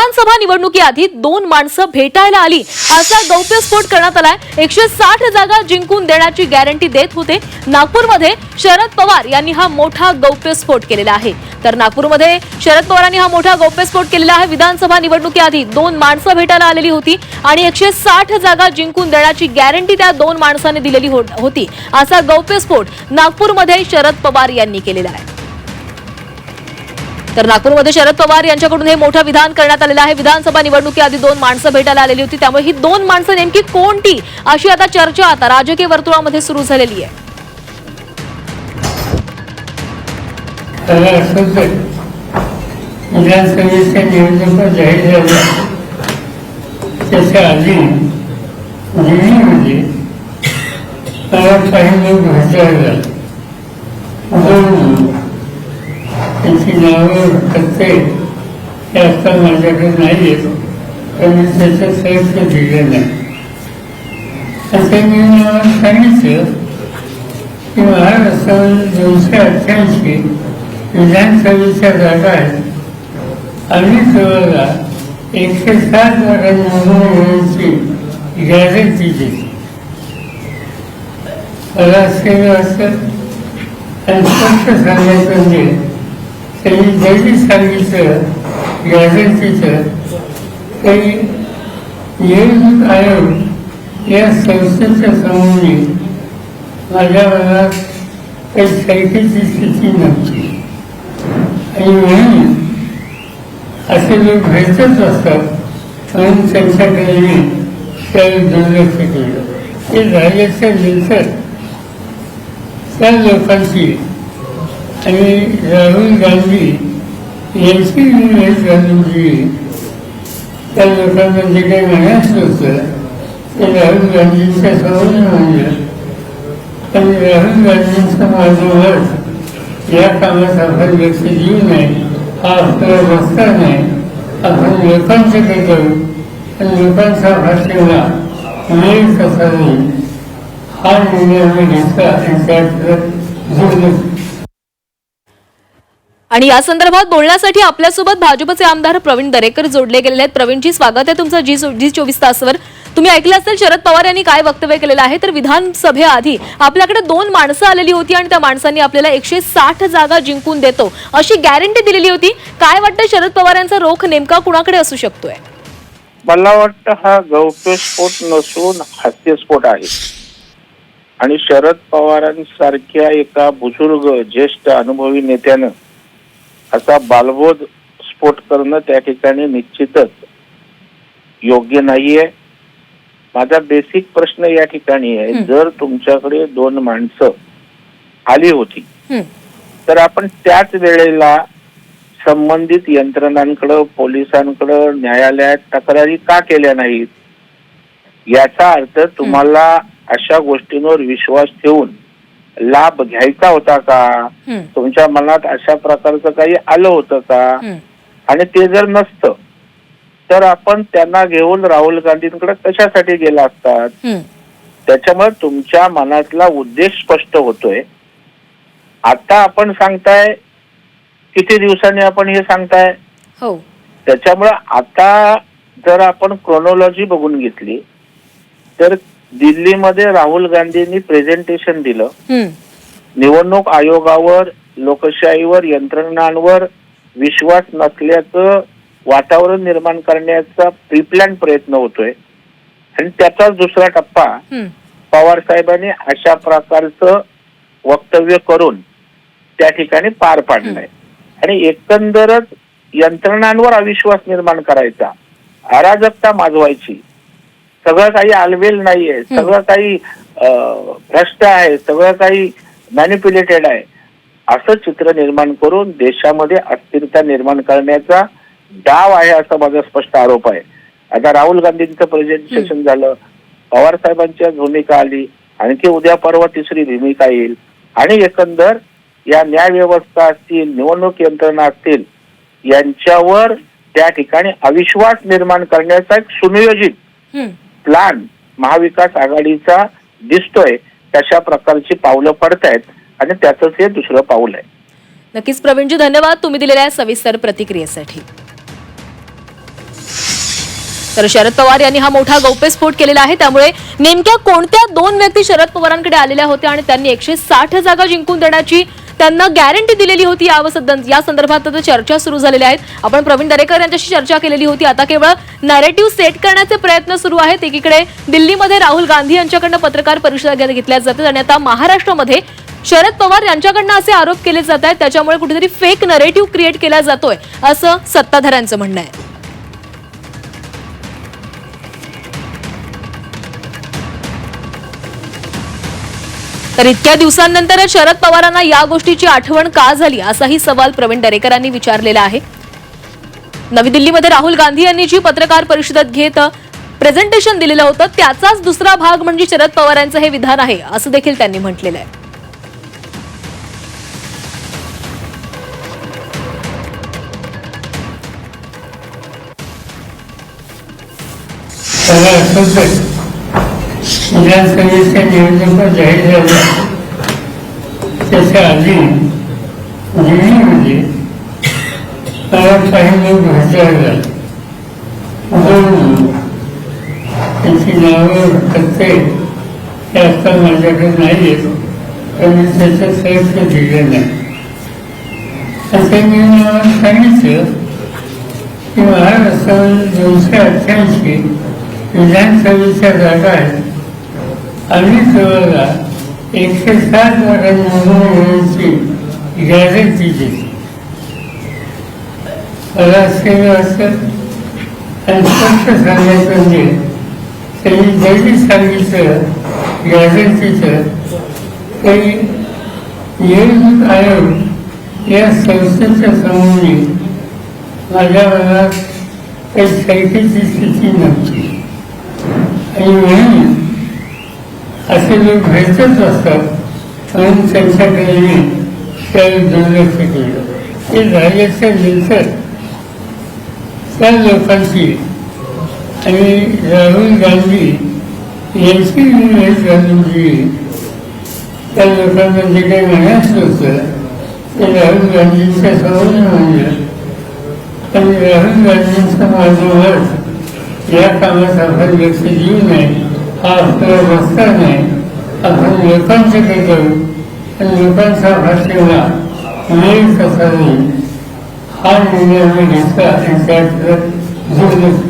विधानसभा निवडणुकीआधी दोन माणसं भेटायला आली. असा गौप्यस्फोट करण्यात आलाय. एकशे साठ जागा जिंकून देण्याची गॅरंटी देत होते. नागपूरमध्ये शरद पवार यांनी हा मोठा गौप्यस्फोट केलेला आहे. तर नागपूरमध्ये शरद पवारांनी हा मोठा गौप्यस्फोट केलेला आहे. विधानसभा निवडणुकीआधी दोन माणसं भेटायला आलेली होती आणि एकशे साठ जागा जिंकून देण्याची गॅरंटी त्या दोन माणसांनी दिलेली हो- होती. असा गौप्यस्फोट नागपूरमध्ये शरद पवार यांनी केलेला आहे. तर नागपूरमध्ये शरद पवार यांच्याकडून हे मोठं विधान करण्यात आलेलं आहे विधानसभा निवडणुकीआधी दोन माणसं भेटायला आलेली होती त्यामुळे ही दोन माणसं नेमकी कोणती अशी आता चर्चा आता राजकीय वर्तुळामध्ये सुरू झालेली आहे विधानसभेच्या निवडणुका जाहीर झाल्या त्याच्या आधी दिल्लीमध्ये मला काही लोक भेटायला दोन त्यांची नावं पत्ते हे आता माझ्याकडे नाही येत पण मी त्याचं साहित्य दिलं नाही आणि मला सांगितलं की महाराष्ट्रामध्ये दोनशे अठ्ठ्याऐंशी विधानसभेच्या जागा आहेत आणि जवळला एकशे सात जागा निवडून येण्याची गॅरंटी दिली मला असं असं आणि स्पष्ट सांगायचं म्हणजे त्यांनी जरी सांगितलं गॅरंटीचं तरी निवडणूक आयोग या संस्थेच्या समोरने माझ्या मनात काही शंकेची स्थिती नव्हती. आणि म्हणून असे लोक भेटतच असतात म्हणून त्यांच्याकडे मी त्यावेळी दुर्लक्ष केलं. ते झाल्याच्यानंतर त्या लोकांची आणि राहुल गांधी यांची निर्णय गांधीजी त्या लोकांना जे काही म्हणायचं होतं ते राहुल गांधींच्या समोर म्हणलं आणि राहुल गांधींचं माझं मत या कामात आपण लक्ष देऊ नये हा आपल्याला बसता नाही. आपण लोकांच्याकडे करू आणि लोकांचा भाषेला मिळेल कसा नाही हा निर्णय आम्ही घेतला आणि त्यात दुर्लक्ष आणि या संदर्भात बोलण्यासाठी आपल्यासोबत भाजपचे आमदार प्रवीण दरेकर जोडले गेलेले आहेत. प्रवीणजी स्वागत आहे तुमचं जी जी चोवीस तासवर. तुम्ही ऐकलं असेल शरद पवार यांनी काय वक्तव्य केलेलं आहे? तर विधानसभेआधी आपल्याकडे दोन माणसं आलेली होती आणि त्या माणसांनी आपल्याला एकशे साठ जागा जिंकून देतो. अशी गॅरंटी दिलेली होती. काय वाटतं शरद पवार यांचा रोख नेमका कुणाकडे असू शकतोय? मला वाटतं हा गौप्यस्फोट नसून हास्यस्फोट आहे. आणि शरद पवारांसारख्या एका बुजुर्ग ज्येष्ठ अनुभवी नेत्यानं असा बालबोध स्फोट करणं त्या ठिकाणी निश्चितच योग्य नाहीये. माझा बेसिक प्रश्न या ठिकाणी आहे. जर तुमच्याकडे दोन माणसं आली होती तर आपण त्याच वेळेला संबंधित यंत्रणांकडं पोलिसांकडं न्यायालयात तक्रारी का केल्या नाहीत? याचा अर्थ तुम्हाला अशा गोष्टींवर विश्वास ठेवून लाभ घ्यायचा होता का? तुमच्या मनात अशा प्रकारचं काही आलं होतं का? आणि ते जर नसतं तर आपण त्यांना घेऊन राहुल गांधींकडे कशासाठी गेला असतात? त्याच्यामुळे तुमच्या मनातला उद्देश स्पष्ट होतोय. आता आपण सांगताय किती दिवसांनी आपण हे सांगताय? हो. त्याच्यामुळे आता जर आपण क्रोनॉलॉजी बघून घेतली तर दिल्लीमध्ये राहुल गांधींनी प्रेझेंटेशन दिलं. निवडणूक आयोगावर लोकशाहीवर यंत्रणांवर विश्वास नसल्याचं वातावरण निर्माण करण्याचा प्रिप्लॅन प्रयत्न होतोय. आणि त्याचाच दुसरा टप्पा पवार साहेबांनी अशा प्रकारचं वक्तव्य करून त्या ठिकाणी पार पाडलंय. आणि एकंदरच यंत्रणांवर अविश्वास निर्माण करायचा अराजकता माजवायची सगळं काही आलवेल नाहीये. सगळं काही भ्रष्ट आहे. सगळं काही मॅनिप्युलेटेड आहे. असं चित्र निर्माण करून देशामध्ये अस्थिरता निर्माण करण्याचा डाव आहे असा माझा स्पष्ट आरोप आहे. आता राहुल गांधींचं प्रेझेंटेशन झालं. पवार साहेबांची भूमिका आली. आणखी उद्या परवा तिसरी भूमिका येईल. आणि एकंदर या न्याय व्यवस्था असतील निवडणूक यंत्रणा असतील यांच्यावर त्या ठिकाणी अविश्वास निर्माण करण्याचा एक सुनियोजित. प्लान महाविकास आघाडीचा दिसतोय तशा प्रकारची पावलं पडतायत आणि त्याचंच हे दुसरं पाऊल आहे. नक्कीच प्रवीणजी धन्यवाद. तुम्ही दिलेल्या सविस्तर प्रतिक्रियेसाठी. तर शरद पवार यांनी हा मोठा गौप्यस्फोट केलेला आहे. त्यामुळे नेमक्या कोणत्या दोन व्यक्ती शरद पवारांकडे आलेल्या होत्या आणि त्यांनी एकशे साठ जागा जिंकून देण्याची त्यांना गॅरंटी दिलेली होती या या संदर्भात चर्चा सुरू झालेल्या आहेत. आपण प्रवीण दरेकर यांच्याशी चर्चा केलेली होती. आता केवळ नॅरेटिव्ह सेट करण्याचे प्रयत्न सुरू आहेत. एकीकडे दिल्लीमध्ये राहुल गांधी यांच्याकडनं पत्रकार परिषदा घेतल्या जातात आणि आता महाराष्ट्रामध्ये शरद पवार यांच्याकडनं असे आरोप केले जात आहेत. त्याच्यामुळे कुठेतरी फेक नरेटिव्ह क्रिएट केला जातोय असं सत्ताधाऱ्यांचं म्हणणं आहे. तर इतक्या दिवसांनंतर शरद पवारांना या गोष्टीची आठवण का झाली असाही सवाल प्रवीण दरेकरांनी विचारलेला आहे. नवी दिल्लीमध्ये राहुल गांधी यांनी जी पत्रकार परिषदेत घेत प्रेझेंटेशन दिलेलं होतं त्याचाच दुसरा भाग म्हणजे शरद पवारांचं हे विधान आहे असं देखील त्यांनी म्हटलेलं आहे. त्याला असंच विधानसभेच्या निवडणुका जाहीर झाल्या त्याच्या आधी दिल्लीमध्ये मला काही लोक भेटायला दोन त्यांची नावं पत्ते हे आता माझ्याकडे नाही आहेत पण मी त्याचं साहित्य दिलं नाही. असं त्यांनी मला सांगितलं की महाराष्ट्रामध्ये दोनशे अठ्ठ्याऐंशी विधानसभेच्या जागा आहेत आणि जवळला एकशे सात जागा निवडून दिली. मला असं आणि स्पष्ट सांगायचं म्हणजे त्यांनी जरी सांगितलं गॅरंटीचं तरी निवडणूक आयोग या संस्थेच्या समोर माझ्या मनात काही शंकेची स्थिती नव्हती. आणि म्हणून असे लोक भेटतच असतात म्हणून त्यांच्याकडे मी त्यावेळी दुर्लक्ष केलं ते झाल्याच्यानंतर त्या लोकांची आणि राहुल गांधी यांची जाणून दिली त्या लोकांना जे काही म्हणायचं होतं ते राहुल गांधींच्या समोर म्हणलं आणि राहुल गांधींचा माझं मत या कामात आपण लक्ष देऊ नये. हा आपला रस्ता नाही आपण लोकांच्याकडे करू आणि लोकांचा भाषेला मिळेल कसा नाही हा निर्णय आम्ही घेतला आणि त्यात दुर्लक्ष